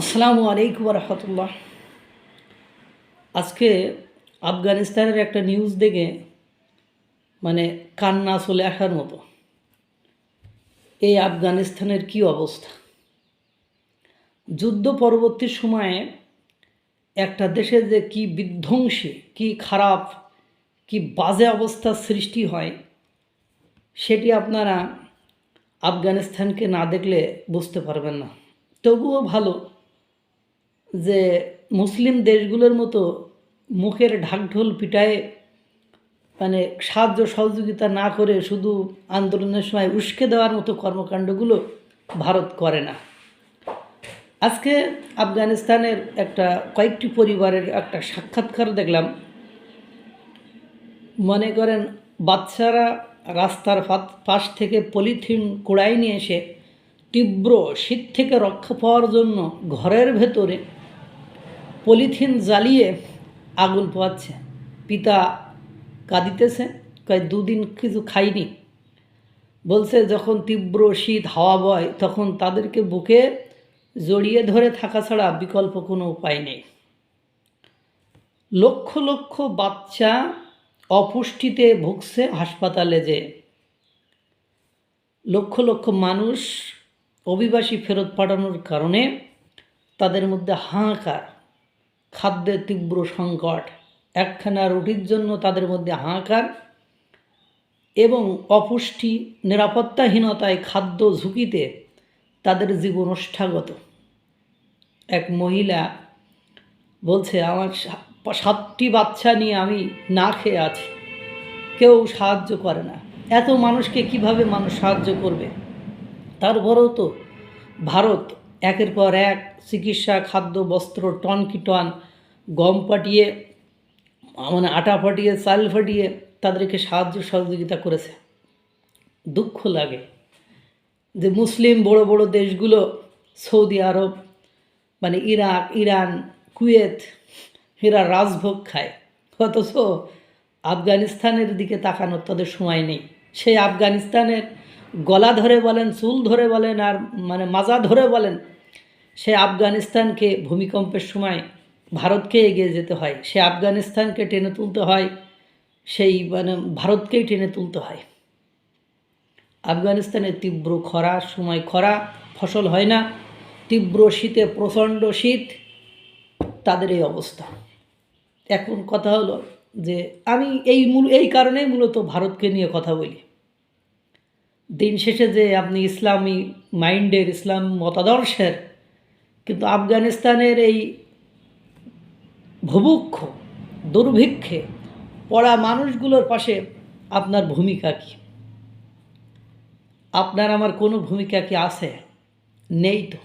আসসালামু আলাইকুম রহমতুল্লাহ আজকে আফগানিস্তানের একটা নিউজ দেখে মানে কান্না চলে আসার মতো। এই আফগানিস্তানের কি অবস্থা? যুদ্ধ পরবর্তী সময়ে একটা দেশে যে কি বিধ্বংসী, কি খারাপ, কি বাজে অবস্থার সৃষ্টি হয়, সেটি আপনারা আফগানিস্তানকে না দেখলে বুঝতে পারবেন না। তবুও ভালো যে মুসলিম দেশগুলোর মতো মুখের ঢাকঢোল পিটায় মানে সাহায্য সহযোগিতা না করে শুধু আন্দোলনের সময় উস্কে দেওয়ার মতো কর্মকাণ্ডগুলো ভারত করে না। আজকে আফগানিস্তানের একটা কয়েকটি পরিবারের একটা সাক্ষাৎকার দেখলাম। মনে করেন বাচ্চারা রাস্তার পাশ থেকে পলিথিন কুড়াই নিয়ে এসে তীব্র শীত থেকে রক্ষা পাওয়ার জন্য ঘরের ভেতরে পলিথিন জ্বালিয়ে আগুন পোয়াচ্ছে পিতা কাঁদিতেছে, কয়, দুদিন কিছু খাইনি। বলছে, যখন তীব্র শীত, হাওয়া বয়, তখন তাদেরকে বুকে জড়িয়ে ধরে থাকা ছাড়া বিকল্প কোনো উপায় নেই। লক্ষ লক্ষ বাচ্চা অপুষ্টিতে ভুগছে হাসপাতালে যে লক্ষ লক্ষ মানুষ অভিবাসী ফেরত পাঠানোর কারণে তাদের মধ্যে হাহাকার। খাদ্যের তীব্র সংকট। একখানা রুটির জন্য তাদের মধ্যে হাঁকার এবং অপুষ্টি, নিরাপত্তাহীনতায় খাদ্য ঝুঁকিতে তাদের জীবন ওষ্ঠাগত। এক মহিলা বলছে, আমার সাতটি বাচ্চা নিয়ে আমি না খেয়ে আছি। কেউ সাহায্য করে না। এত মানুষকে কীভাবে মানুষ সাহায্য করবে? তারপরেও তো ভারত একের পর এক চিকিৎসা, খাদ্য, বস্ত্র, টন কি টন, গম পাঠিয়ে মানে আটা ফাটিয়ে, চাল ফাটিয়ে তাদেরকে সাহায্য সহযোগিতা করেছে। দুঃখ লাগে যে মুসলিম বড় বড় দেশগুলো, সৌদি আরব মানে ইরাক, ইরান, কুয়েত, এরা রাজভোগ খায়। অথচ আফগানিস্তানের দিকে তাকানোর তাদের সময় নেই। সেই আফগানিস্তানের গলা ধরে বলেন, চুল ধরে বলেন, আর মানে মাজা ধরে বলেন সে আফগানিস্তানকে ভূমিকম্পের সময় ভারতকে এগিয়ে যেতে হয়, সে আফগানিস্তানকে টেনে তুলতে হয়, সেই মানে ভারতকেই টেনে তুলতে হয়। আফগানিস্তানে তীব্র খরা, সময় খরা, ফসল হয় না, তীব্র শীতে, প্রচণ্ড শীত, তাদের এই অবস্থা। এখন কথা হলো যে আমি এই মূল, এই কারণেই মূলত ভারতকে নিয়ে কথা বলি। দিন শেষে যে আপনি ইসলামী মাইন্ডের, ইসলাম মতাদর্শের কিন্তু আফগানিস্তানের এই ভুভুক্ষ, দুর্ভিক্ষে পড়া মানুষগুলোর পাশে আপনার ভূমিকা কী? আপনার আমার কোনো ভূমিকা কি আছে? নেই তো।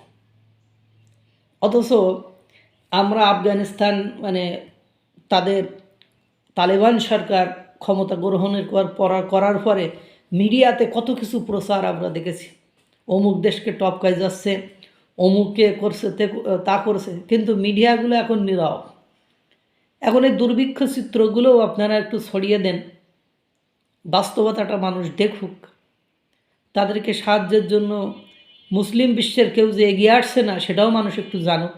অথচ আমরা আফগানিস্তান মানে তাদের তালেবান সরকার ক্ষমতা গ্রহণের পরা- করার পরে মিডিয়াতে কত কিছু প্রচার আমরা দেখেছি। অমুক দেশকে টপকায় যাচ্ছে অমুককে করছে তে- তা করছে, কিন্তু মিডিয়াগুলো এখন নীরব। এখন এই দুর্ভিক্ষ চিত্রগুলোও আপনারা একটু ছড়িয়ে দেন। বাস্তবতাটা মানুষ দেখুক। তাদেরকে সাহায্যের জন্য মুসলিম বিশ্বের কেউ যে এগিয়ে আসছে না, সেটাও মানুষ একটু জানুক।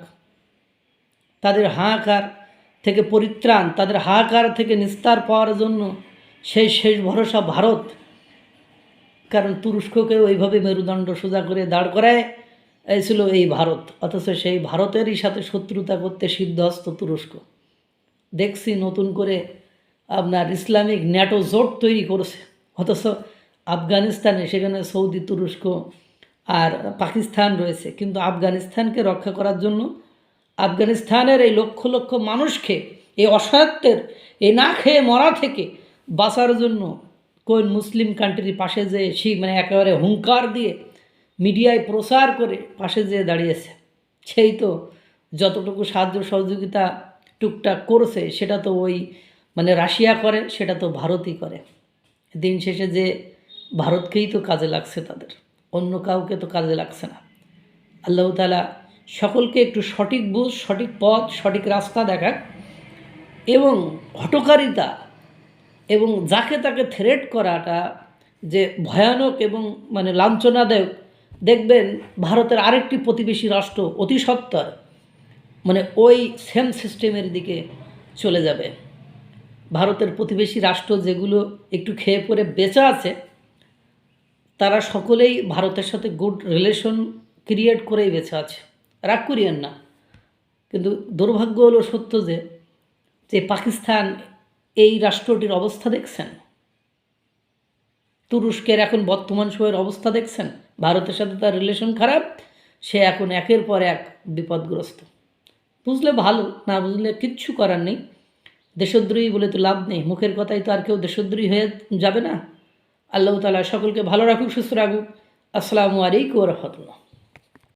তাদের হাহাকার থেকে পরিত্রাণ, তাদের হাহাকার থেকে নিস্তার পাওয়ার জন্য সেই শেষ ভরসা ভারত। কারণ তুরস্ককে ওইভাবে মেরুদণ্ড সোজা করে দাঁড় করায়। ছিল এই ভারত, অথচ সেই ভারতেরই সাথে শত্রুতা করতে সিদ্ধহস্ত তুরস্ক। দেখছি নতুন করে আপনার ইসলামিক ন্যাটো জোট তৈরি করেছে, অথচ আফগানিস্তানে, সেখানে সৌদি, তুরস্ক আর পাকিস্তান রয়েছে। কিন্তু আফগানিস্তানকে রক্ষা করার জন্য আফগানিস্তানের এই লক্ষ লক্ষ মানুষকে, এই অসহায়ত্বের, এই না খেয়ে মরা থেকে বাঁচার জন্য কোন মুসলিম কান্ট্রির পাশে যে সেই মানে একেবারে হুঙ্কার দিয়ে মিডিয়ায় প্রচার করে পাশে যেয়ে দাঁড়িয়েছে। সেই তো যতটুকু সাহায্য সহযোগিতা টুকটাক করছে, সেটা তো ওই মানে রাশিয়া করে, সেটা তো ভারতই করে। দিন শেষে যে ভারতকেই তো কাজে লাগছে তাদের, অন্য কাউকে তো কাজে লাগছে না। আল্লাহ তালা সকলকে একটু সঠিক বুঝ, সঠিক পথ, সঠিক রাস্তা দেখাক এবং হটকারিতা এবং যাকে তাকে থ্রেট করাটা যে ভয়ানক এবং মানে লাঞ্ছনাদায়ক দেখবেন ভারতের আরেকটি প্রতিবেশী রাষ্ট্র অতি সত্বর মানে ওই সেম সিস্টেমের দিকে চলে যাবে। ভারতের প্রতিবেশী রাষ্ট্র যেগুলো একটু খেয়ে পরে বেঁচে আছে, তারা সকলেই ভারতের সাথে গুড রিলেশন ক্রিয়েট করেই বেঁচে আছে। রাগ করিয়েন না। কিন্তু দুর্ভাগ্য হলো সত্য যে যে পাকিস্তান এই রাষ্ট্রটির অবস্থা দেখছেন? তুরস্কের এখন বর্তমান সময়ের অবস্থা দেখছেন? ভারতের সাথে তার রিলেশন খারাপ, সে এখন একের পর এক বিপদগ্রস্ত। বুঝলে ভালো, না বুঝলে কিচ্ছু করার নেই। দেশদ্রোহী বলে তো লাভ নেই। মুখের কথাই তো আর কেউ দেশদ্রোহী হয়ে যাবে না। আল্লাহ তালা সকলকে ভালো রাখুক, সুস্থ রাখুক। আসসালামু আলাইকুম রহমতুল্লাহ।